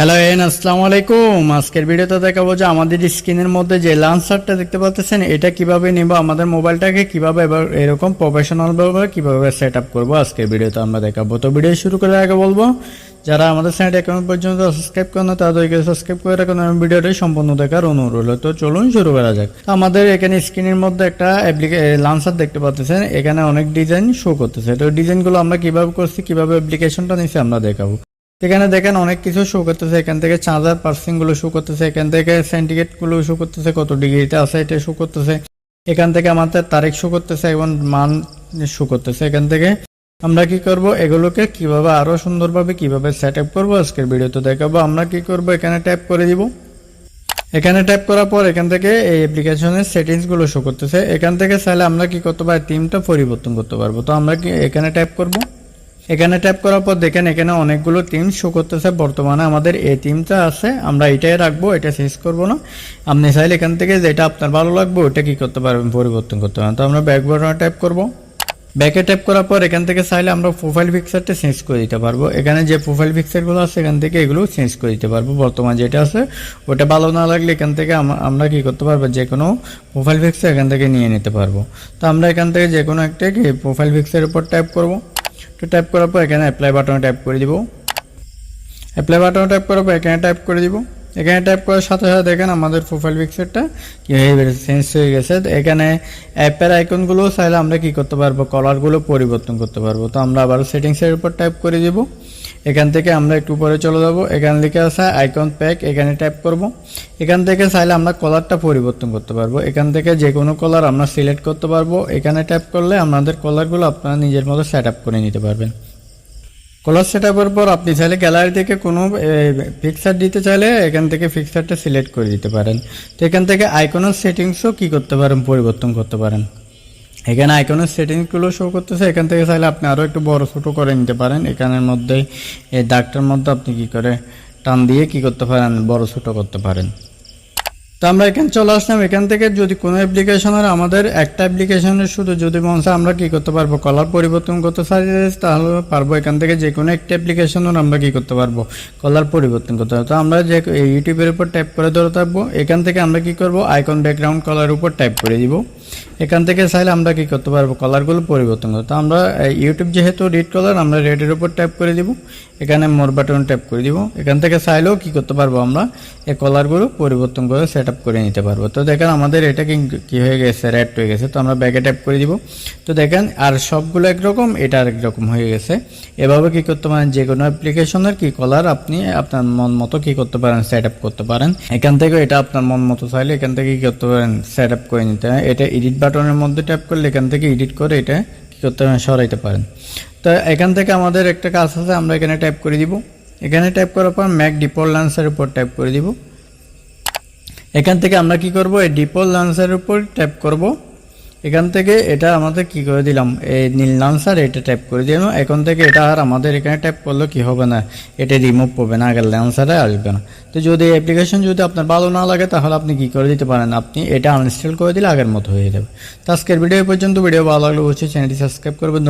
Hello N আসসালামু আলাইকুম। আজকের ভিডিওতে দেখাবো যে আমাদের স্ক্রিনের মধ্যে যে লান্সারটা দেখতে পাচ্ছেন এটা কীভাবে নিব, আমাদের মোবাইলটাকে কীভাবে এবার এরকম প্রফেশনাল ভাবে কীভাবে সেট আপ করব আজকের ভিডিওতে আমরা দেখাবো। তো ভিডিও শুরু করে আগে বলব, যারা আমাদের চ্যানেল এখন পর্যন্ত সাবস্ক্রাইব করেন তাদেরকে সাবস্ক্রাইব করে রাখুন এবং ভিডিওটি সম্পূর্ণ দেখার অনুরোধ রইল। তো চলুন শুরু করা যাক। আমাদের এখানে স্ক্রিনের মধ্যে একটা লান্সার দেখতে পাচ্ছেন এখানে অনেক ডিজাইন শো করতেছে। তো ডিজাইনগুলো আমরা কীভাবে করছি, কীভাবে অ্যাপ্লিকেশনটা নিচ্ছি আমরা দেখাবো। এখানে দেখেন অনেক কিছু শো করতেছে। এখান থেকে চার্জার পার্সিংগুলো শো করতেছে। এখান থেকে সিন্ডিকেটগুলো শো করতেছে, কত ডিগ্রিতে আছে এটা শো করতেছে। এখান থেকে আমাদের তারিখ শো করতেছে এবং মান শো করতেছে। এখান থেকে আমরা কি করব? এগুলোকে কীভাবে আরও সুন্দরভাবে কীভাবে সেট আপ করব আজকের ভিডিওতে দেখাবো। আমরা কি করব? এখানে ট্যাপ করে দিব। এখানে ট্যাপ করার পর এখান থেকে এই অ্যাপ্লিকেশনের সেটিংসগুলো শো করতেছে। এখান থেকে চাইলে আমরা কি করতে পারি? টিমটা পরিবর্তন করতে পারব। তো আমরা কি এখানে ট্যাপ করব? এখানে ট্যাপ করার পর দেখেন এখানে অনেকগুলো টিম শো করতেছে। বর্তমানে আমাদের এই টিমটা আছে। আমরা এটাই রাখব, এটা শেষ করব না। আপনি চাইলে এখান থেকে যেটা আপনার ভালো লাগবে ওটা কি করতে পারবেন, পরিবর্তন করতে পারবেন। তো আমরা ব্যাক বাটনে ট্যাপ করব। ব্যাকে ট্যাপ করার পর এখান থেকে চাইলে আমরা প্রোফাইল পিকচারটা চেঞ্জ করে দিতে পারব। এখানে যে প্রোফাইল পিকচারগুলো আছে, এখান থেকে এগুলো চেঞ্জ করে দিতে পারব। বর্তমান যেটা আছে, ওটা ভালো না লাগলে এখান থেকে আম- আমরা কি করতে পারব, যে কোনো প্রোফাইল পিকচার এখান থেকে নিয়ে নিতে পারব। তো আমরা এখান থেকে যে কোনো একটা প্রোফাইল পিকচারের উপর ট্যাপ করব। তো ট্যাপ করার পর এখানে অ্যাপ্লাই বাটনে ট্যাপ করে দিব। অ্যাপ্লাই বাটনে ট্যাপ করার পর এখানে ট্যাপ করে দিব। এখানে ট্যাপ করার সাথে সাথে দেখেন আমাদের প্রোফাইল পিকচারটা কি হয়ে গেছে। চেঞ্জ হয়ে গেছে এখানে অ্যাপের আইকনগুলো চাইলে আমরা কি করতে পারব? কালারগুলো পরিবর্তন করতে পারব। তো আমরা আবার সেটিংসের উপর ট্যাপ করে দিব। এখান থেকে আমরা একটু পরে চলে যাব। এখান থেকে আসা আইকন প্যাক এখানে ট্যাপ করব। এখান থেকে চাইলে আমরা কলারটা পরিবর্তন করতে পারব। এখান থেকে যে কোনো কলার আমরা সিলেক্ট করতে পারব। এখানে ট্যাপ করলে আমাদের কলারগুলো আপনারা নিজের মতো সেট করে নিতে পারবেন। কলার সেট আপের পর আপনি চাইলে গ্যালারি থেকে কোনো পিকচার দিতে চাইলে এখান থেকে পিকচারটা সিলেক্ট করে দিতে পারেন। তো এখান থেকে আইকনের সেটিংসও কি করতে পারেন? পরিবর্তন করতে পারেন। এখানে আইকনের সেটিংসগুলো শো করতেছে, এখান থেকে চাইলে আপনি আরও একটু বড় ছোট করে নিতে পারেন। এখানের মধ্যে এই দাগটার মধ্যে আপনি কি করে টান দিয়ে কি করতে পারেন? বড় ছোট করতে পারেন। তো আমরা এখানে চলে আসলাম। এখান থেকে যদি কোনো অ্যাপ্লিকেশনের আমাদের একটা অ্যাপ্লিকেশনের শুধু যদি মন আমরা কি করতে পারব? কলার পরিবর্তন করতে চাই তাহলে পারব এখান থেকে যে কোনো একটা অ্যাপ্লিকেশনের আমরা কি করতে পারব? কলার পরিবর্তন করতে পারব। তো আমরা যে ইউটিউবের উপর ট্যাপ করে ধরে থাকব। এখান থেকে আমরা কি করব? আইকন ব্যাকগ্রাউন্ড কলার উপর ট্যাপ করে দিব। এখান থেকে চাইলে আমরা কি করতে পারব? কলারগুলো পরিবর্তন করতে আমরা ইউটিউব যেহেতু রেড কলার আমরা রেডের উপর ট্যাপ করে দিব। এখানে মোর বাটন ট্যাপ করে দিব। এখান থেকে চাইলেও কি করতে পারব আমরা? এই কলারগুলো পরিবর্তন করে সেট আপ করে নিতে পারব। তো দেখেন আমাদের এটা কি কি হয়ে গেছে? রেড হয়ে গেছে। তো আমরা ব্যাকে ট্যাপ করে দিব। তো দেখেন, আর সবগুলো একরকম, এটা আরেক রকম হয়ে গেছে। এভাবে কি করতে পারেন? যে কোনো অ্যাপ্লিকেশনের কি কালার আপনি আপনার মন মতো কি করতে পারেন সেট আপ করতে পারেন। এখান থেকে এটা আপনার মন মতো চাইলে এখান থেকে কি করতে পারেন? সেট আপ করে নিতে হয়। এটা এডিট বাটনের মধ্যে ট্যাপ করলে এখান থেকে এডিট করে এটা কি করতে পারেন? সরাইতে পারেন। তো এখান থেকে আমাদের একটা কাজ আছে, আমরা এখানে ট্যাপ করে দিব। এখানে ট্যাপ করার পর ম্যাক ডিপোল লান্সের উপর ট্যাপ করে দিব। এখান থেকে আমরা কি করব? এই ডিপোল লান্সের উপর ট্যাপ করব। এখান থেকে এটা আমাদের কি করে দিলাম? এই নীল লান্সার এটা ট্যাপ করে দিলাম। এখন থেকে এটা আর আমাদের এখানে ট্যাপ করলে কি হবে না? এটা রিমুভ করবে না, আগের লান্সারে আসবে না। তো যদি অ্যাপ্লিকেশন যদি আপনার ভালো না লাগে, তাহলে আপনি কি করে দিতে পারেন? আপনি এটা আনইনস্টল করে দিলে আগের মতো হয়ে যাবে। তো আজকের ভিডিও পর্যন্ত। ভিডিও ভালো লাগলে অবশ্যই চ্যানেলটি সাবস্ক্রাইব করবেন।